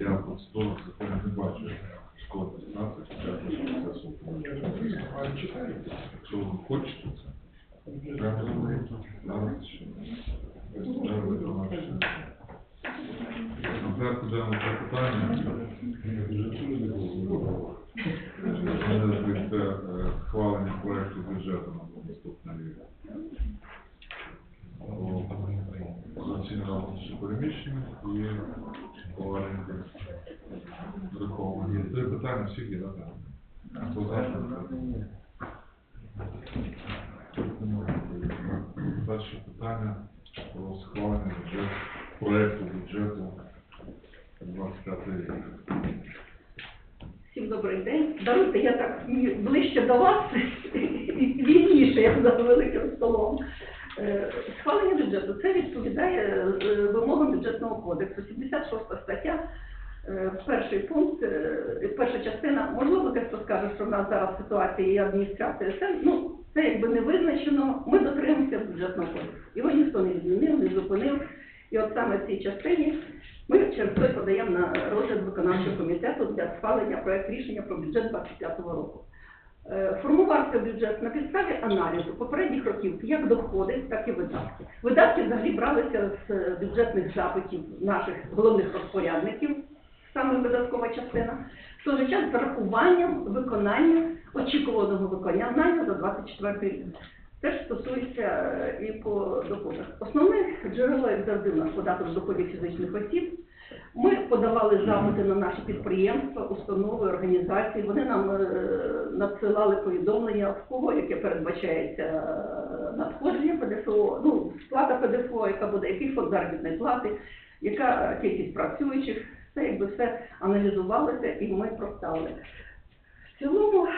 Я в процедурах законів не бачу шкоди дистанції, спочатку процесу. Якщо ви хочете це, прямо говорити, зараз ще. Я виконавчий. На порядку денного це питання. Мене звідти е, схвалення проекту бюджету на наступний рік. Оцінювали переміщення і враховані. Це питання всіх є, так? Хто за, хто проти? Перше питання про схвалення бюджету, проекту бюджету 25 рік. Всім добрий день. Даруйте, я так ближче до вас і вільніше, як за великим столом. Е, Схвалення бюджету це відповідає е, вимогам бюджетного кодексу. 76 стаття, е, перший пункт, е, перша частина. Можливо, що в нас зараз ситуація і адміністрація. Це, ну, це якби не визначено. Ми дотримуємося бюджетного кодексу. Його ніхто не змінив, не зупинив. І от саме в цій частині ми через це подаємо на розгляд виконавчого комітету для схвалення проект рішення про бюджет 25 року. Е, Формувався бюджет на підставі аналізу попередніх років як доходи, так і видатки. Видатки взагалі бралися з е, бюджетних запитів наших головних розпорядників, саме видаткова частина, той час з врахуванням виконання, очікуваного виконання за 24 рік. Теж стосується е, і по доходах. Основне джерело, як завжди, у нас податок доходів фізичних осіб. Ми подавали запити на наші підприємства, установи, організації. Вони нам е, надсилали повідомлення, в кого яке передбачається е, надходження ПДФО, ну, сплата ПДФО, яка буде, який фонд заробітної плати, яка кількість працюючих. Це якби все аналізувалося і ми проставили. В цілому,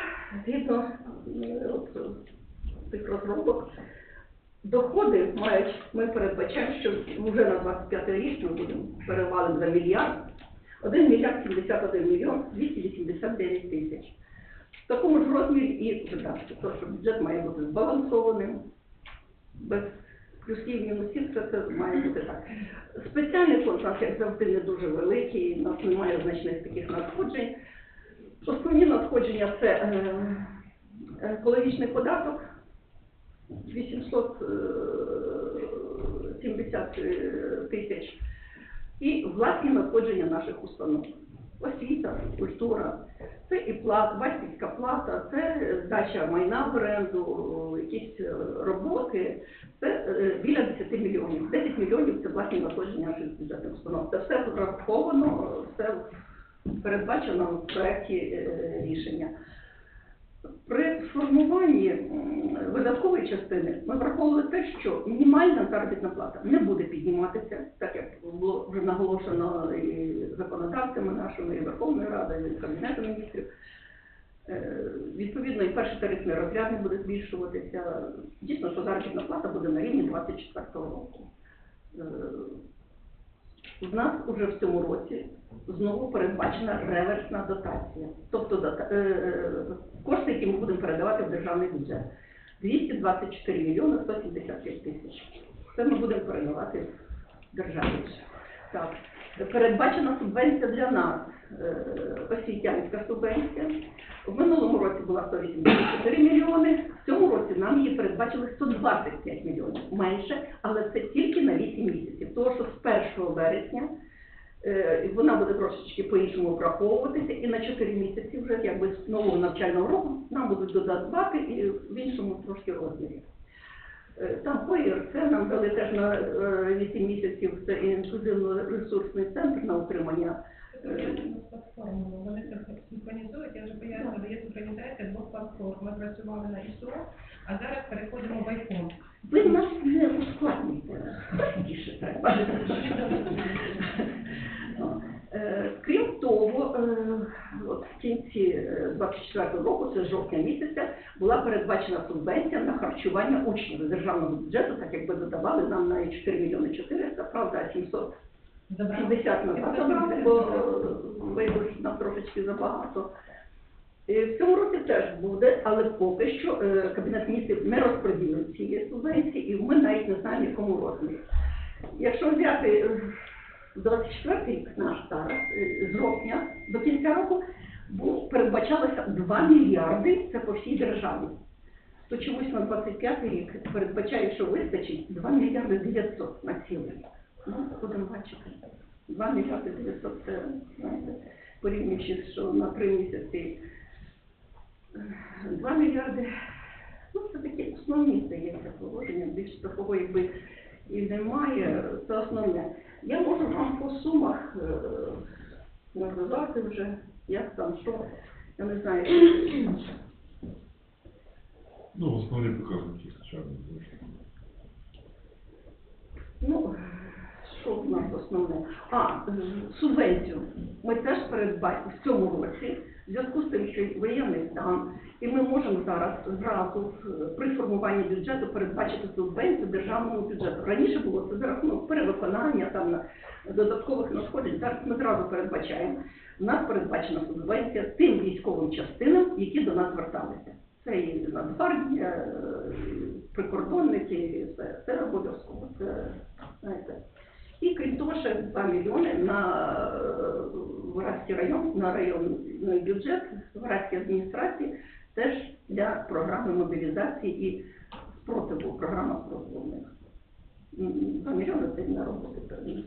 згідно е, цих розробок, доходи мають, ми передбачаємо, що вже на 25 рік ми будемо перевалимо за мільярд, 1 мільярд 71 мільйон 289 тисяч. В такому ж розмірі і видатки, тому що бюджет має бути збалансованим, без плюсів, мінусів, все це має бути так. Спеціальний нас, як завжди, не дуже великий, у нас немає значних таких надходжень. Основні надходження це е, екологічний податок, 870 е, тисяч і власні надходження наших установ. Освіта, культура, це і плата, батьківська плата, це здача майна в оренду, якісь е, роботи. Це е, біля 10 мільйонів. 10 мільйонів це власні надходження бюджетних установ. Це все розраховано, все передбачено в проєкті е, рішення. При формуванні видаткової частини ми враховували те, що мінімальна заробітна плата не буде підніматися, так як було вже наголошено і законодавцями нашими, і Верховною Радою, і Кабінетом міністрів. Е, Відповідно, і перший тарифний розряд не буде збільшуватися. Дійсно, що заробітна плата буде на рівні 24 року. У нас уже в цьому році знову передбачена реверсна дотація. Тобто е, е, кошти, які ми будемо передавати в державний бюджет. 224 мільйони 175 тисяч. Це ми будемо передавати в державі. Так. Передбачена субвенція для нас, е, освітянська субвенція. В минулому році була 184 мільйони, в цьому році нам її передбачили 125 мільйонів. Менше, але це тільки на 8 місяців. Тому що з 1 вересня е, вона буде трошечки по-іншому враховуватися, і на 4 місяці вже якби з нового навчального року нам будуть додавати і в іншому трошки розмірі. Е, Там по ІРЦ нам дали теж на е, 8 місяців це інклюзивно-ресурсний центр на утримання. е. Вони це синхронізують, я вже пояснила, є синхронізація двох платформ. Ми працювали на ІСО, а зараз переходимо в iPhone. Ви в нас не ускладнюєте, простіше треба. Е, Крім того, е, от в кінці е, 24 року, це жовтня місяця, була передбачена субвенція на харчування учнів з державного бюджету, так якби додавали нам на 4 мільйони 400, правда, 700 Забрали. 50 назад забрали, бо виявилося нам трошечки забагато. В цьому році теж буде, але поки що е, Кабінет міністрів не розподілив цієї субвенції, і ми навіть не знаємо, в якому розмірі. Якщо взяти е, В 24 рік наш зараз, е, з жовтня до кінця року, був, передбачалося 2 мільярди, це по всій державі. То чомусь на 25 рік передбачає, що вистачить 2 мільярди 900 на цілий рік. Ну, будемо бачити. 2 мільярди 900 це, знаєте, порівнюючи, що на три місяці е, 2 мільярди, ну, це такі основні, здається, положення, більш такого, якби і немає, це основне. Я можу вам по сумах наказати вже, як там, що, я не знаю. Ну, основні показники б. Ну, що в нас основне? А, субвенцію. Ми теж передбачили в цьому році, в зв'язку з тим, що воєнний стан, і ми можемо зараз зразу при формуванні бюджету передбачити субвенцію державному бюджету. Раніше було це за рахунок перевиконання там додаткових надходжень. Зараз ми зразу передбачаємо. У нас передбачена субвенція тим військовим частинам, які до нас зверталися. Це і Нацгвардія, е, прикордонники, все. Це обов'язково. Це, знаєте. І крім того, ще 2 мільйони на е, район, на районний бюджет Вараській адміністрації, теж для програми мобілізації і спротиву, програма спротиву в них. 2 мільйони це на певні.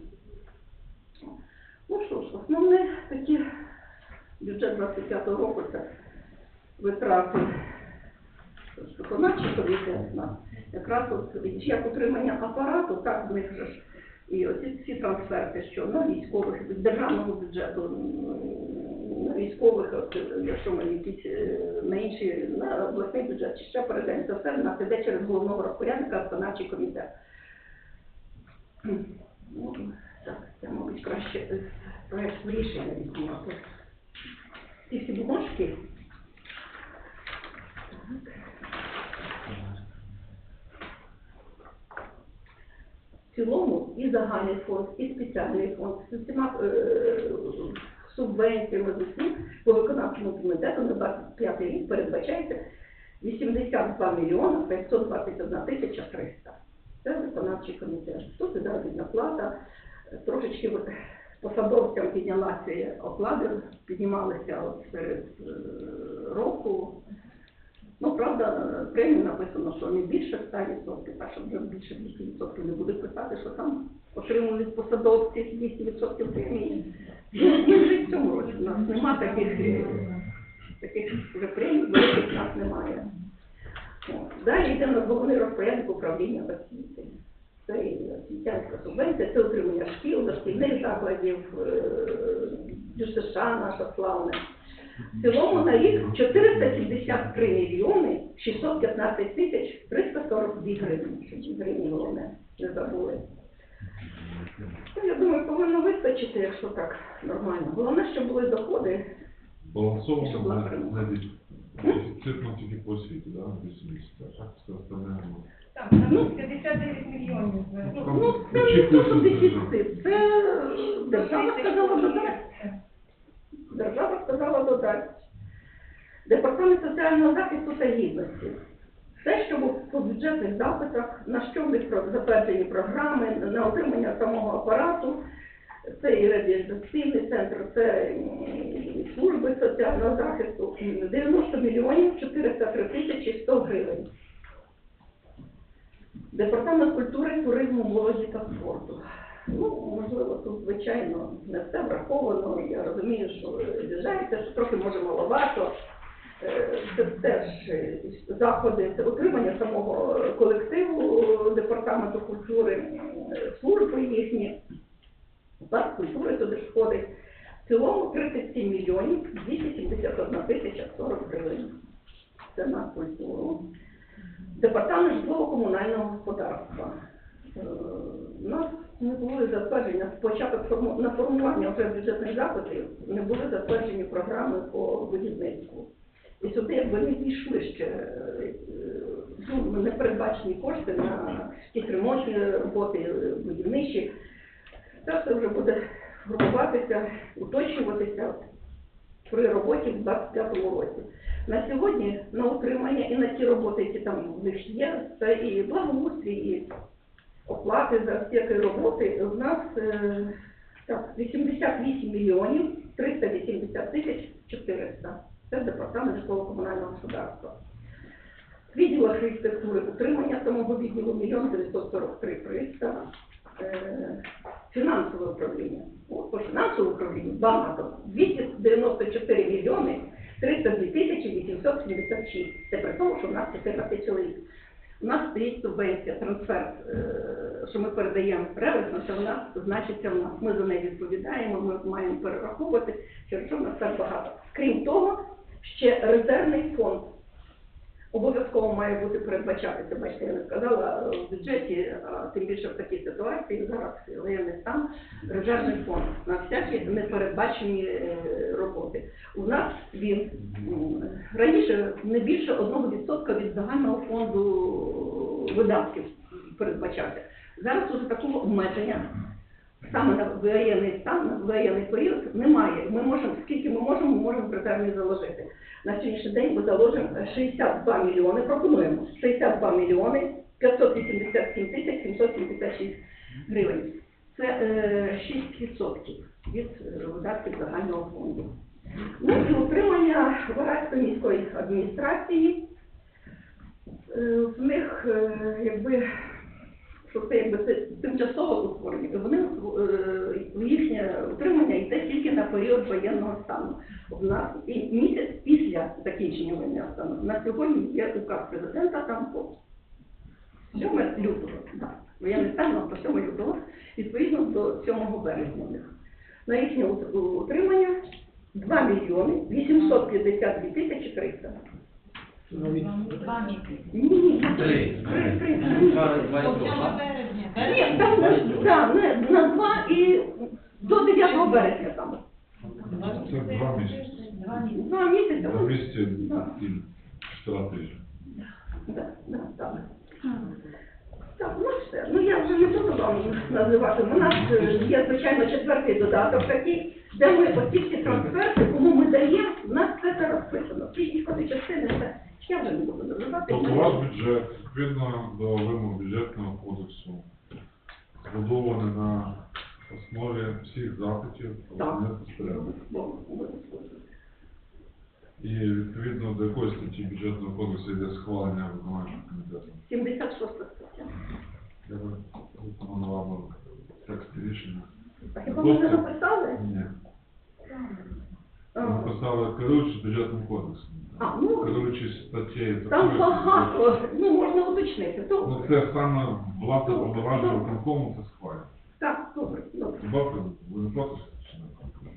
Ну що ж, основне такі бюджет 25 року це витрати виконавчий комітет якраз от як утримання апарату, так в них же ж і оці всі трансферти, що на військових з державного бюджету, на військових, якщо ми якісь е, на інші на обласний бюджет, чи ще передаємо, це все в нас іде через головного розпорядника виконавчий комітет. Ну, так, це, мабуть, краще е, проект рішення візьмати. Ці всі бумажки. В цілому і загальний фонд, і спеціальний фонд з усіма е, субвенціями з усім по виконавчому комітету на 25 рік передбачається 82 мільйона 521 тисяча 300. Це виконавчий комітет. Тут і заробітна плата, трошечки посадовцям піднялася оклади, піднімалися от серед е, року. Ну, правда, е, премії написано, що не більше 100%, так що вже більше 200% не буде писати, що там отримують посадовці 200% премії. Ну, і вже в цьому році у нас нема таких, е, таких вже премій, великих у нас немає. От. Далі йде на головний розпорядник управління освіти. Це і освітянська субвенція, це утримання шкіл, дошкільних закладів, е, ДЮСШ наша славна. В цілому на рік 473 мільйони 615 тисяч 342 гривень. Щоб Гривні головне, не забули. Ну, Я думаю, повинно вистачити, якщо так нормально. Головне, щоб були доходи. Балансовано. Дефіцит ну, тільки по освіті, да, 280, а все остальне, ну, Так, там 59 мільйонів. Ну, ну це не що дефіцит, це держава сказала додати. Держава сказала додати. Департамент соціального захисту та гідності. Все, що по бюджетних запитах, на що в них затверджені програми, на отримання самого апарату, це і реабілітаційний центр, це м, служби соціального захисту, 90 мільйонів 403 тисячі 100 гривень. Департамент культури, туризму, молоді та спорту. Ну, можливо, тут, звичайно, не все враховано. Я розумію, що ви обіжаєте, що трохи може маловато. Е, Це теж е, заходи, це утримання самого колективу департаменту культури, служби їхні, парк культури туди ж входить. В цілому 37 мільйонів 271 тисяча 40 гривень. Це на культуру. Департамент житлово-комунального господарства. Е, У нас не були затверджені, спочатку форму- на формування вже бюджетних запитів не були затверджені програми по будівництву. І сюди якби не дійшли ще е, ну, не передбачені кошти на ті ремонтні роботи, е, будівничі. Це все вже буде формуватися, уточнюватися при роботі в 25-му році. На сьогодні на утримання і на ті роботи, які там в них є, це і благоустрій, і оплати за всякі роботи. У нас е, Так, 88 мільйонів 380 тисяч 400. Це департамент житлово-комунального господарства. Відділ архітектури утримання самого відділу 1 943 300. Е, Фінансове управління. По фінансовому управлінню багато. 294 мільйони 302 тисячі 876. Це при тому, що в нас 14 чоловік. У нас стоїть субвенція, трансфер, е, що ми передаємо реверсно, що в нас значиться в нас. Ми за неї відповідаємо, ми маємо перераховувати, через що в нас так багато. Крім того, ще резервний фонд обов'язково має бути передбачатися. Бачите, я не сказала е, в бюджеті, а тим більше в такій ситуації зараз воєнний стан, резервний фонд на всякі непередбачені е, роботи. У нас він раніше не більше 1% від загального фонду видатків передбачався. Зараз уже такого обмеження саме на воєнний стан, на воєнний період немає. Ми можемо, скільки ми можемо, ми можемо резерві заложити. На сьогоднішній день ми заложимо 62 мільйони, пропонуємо 62 мільйони 587 тисяч 776 гривень. Це е, 6% від видатків загального фонду. Ну і утримання Вараської міської адміністрації. Е, В них е, якби це якби тимчасово утворені, то вони е, їхнє утримання йде тільки на період воєнного стану. У нас і місяць після закінчення воєнного стану. На сьогодні є указ президента там по 7 лютого. Да. Воєнний стан по 7 лютого, відповідно до 7 березня. На їхнє ут- утримання 2 мільйони 852 тисячі 300. Два місяці. Ні, ні. Ні, там на, да, на, на 2 і до 9 березня там. Це два місяці. Два місяці. Два місяці. На місці і півтора тижня. Так. Так, ну все. Ну я вже не буду вам називати. У нас е, є, звичайно, четвертий додаток такий, де ми оці всі трансферти, кому ми даємо, у нас все це розписано. Всі військові частини, все. Я вже не буду називати. Тобто ваш бюджет, відповідно до вимог бюджетного кодексу, збудований на основі всіх запитів Так. спостереження. І відповідно до якої статті бюджетного кодексу йде схвалення виконавчого комітету. 76 стаття. Я би пропонував би текст рішення. А хіба ми не написали? Ні. Ми писали керуючись бюджетним кодексом. А, ну, Керуючись статтею там такою, багато, ну можна уточнити. То, Ну це саме власне повноваження виконкому це схвалює. Хіба ви не проти? чи не?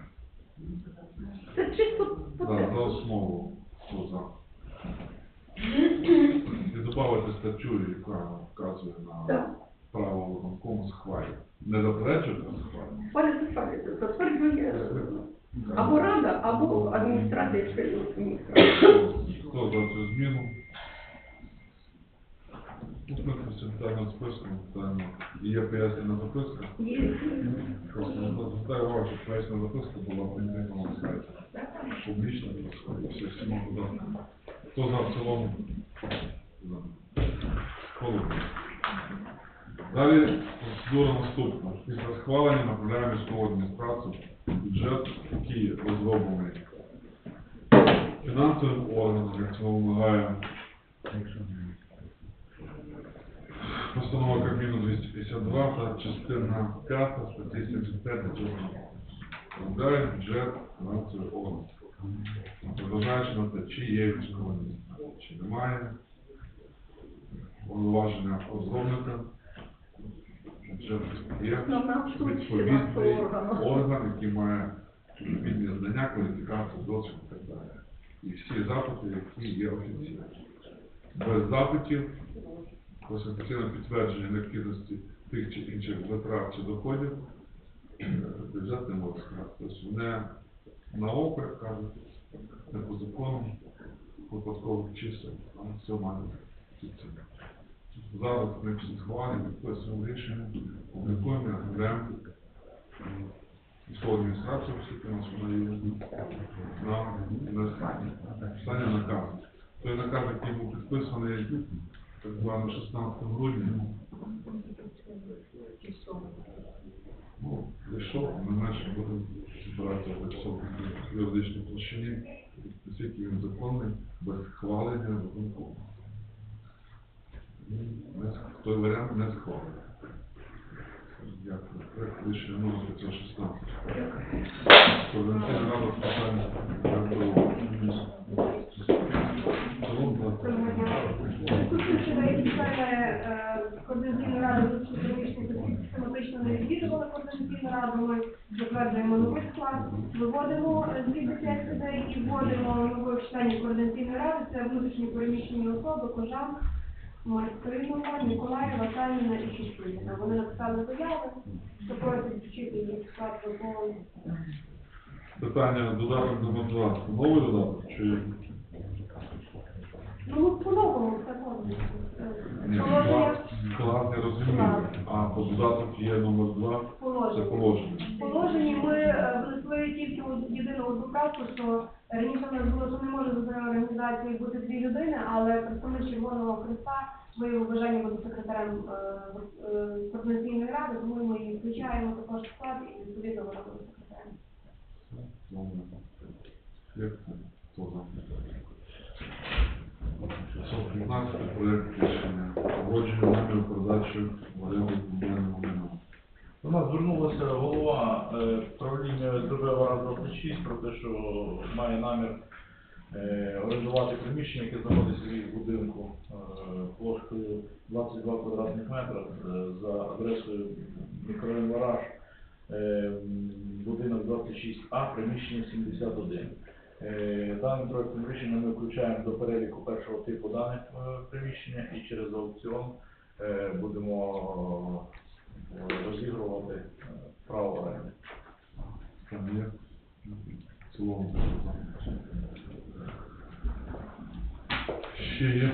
Це чисто по За, за основу. Хто за? І додати статтю, яка вказує на Так. право виконкому схвалює. Не заперечує, а схвалює. Пане затверджує або рада, або адміністрація чи адміністрація. Хто за цю зміну? Тут ми консультаційним списком питаємо. Є пояснена записка. Є. Звертаю увагу, що пояснена записка була помітна на сайті. Публічно, і все всі можуть дати. Хто за в цілому? За. Холодно. Далі процедура наступна. Після схвалення направляємо міського адміністрацію бюджет, який розроблений фінансовим органом, як це вимагає постанова Кабміну 252 та частина 5 статті 75 бюджетного Розглядає бюджет фінансовий орган. Незважаючи на те, чи є військова чи немає повноваження розробника, бюджет є суть відповідний орган, який має відповідні знання, кваліфікацію, досвід і так далі. І всі запити, які є офіційні. Без запитів, конституційне підтвердження необхідності тих чи інших витрат чи доходів, е, бюджет не може сказати. Тобто не на око, як кажуть, не по закону, випадкових чисел, а все має офіційно. Зараз ми схвалені, підписуємо рішення, публікуємо, направляємо військову адміністрацію, оскільки у нас вона є на інвестування. Питання наказу. Той наказ, який був підписаний так звано 16 грудня, ну, якщо пройшов, ми менше будемо високій юридичній площині, оскільки він законний, без схвалення виконкому. Той варіант не схвалили. Дякую. Проект рішення номер 516. Координаційна рада питань РНБО. Загалом Члени координаційної ради випускних економічних осіб систематично не відвідували координаційну раду. Ми затверджуємо новий склад, виводимо дві десятки людей і вводимо нових членів координаційної ради. Це внутрішні переміщені особи, Кожан, Маркинова, Ніколаєва, Саніна і Шустуліна. Вони написали заяви, що просять включити їх в склад виконання. Питання додаток номер два. Новий додаток чи Ну, по-новому можна. ні? Положення Клас не розумію. А по додаток є номер два. Це положення. положення. В положенні ми е, тільки од- єдину одну правку, що раніше нас було, що не може за одної організації бути дві людини, але представник Червоного Христа виявив бажання бути секретарем е, е, координаційної ради, тому ми її включаємо також в склад і відповідно вона буде секретарем. Добре. Як це? Хто за? 515 проект рішення. Погодження наміру передачі в оренду комунального. До нас звернулася голова е, правління СДБ Вара 26 про те, що має намір е, орендувати приміщення, яке знаходиться в їх будинку е, площею 22 квадратних метра е, за адресою мікрорайон Вараж, е, будинок 26А, приміщення 71. Е, Даним проектом рішення ми включаємо до переліку першого типу даних е, приміщення і через аукціон е, будемо розігрувати е, право оренди. Там є. В цілому. Ще є.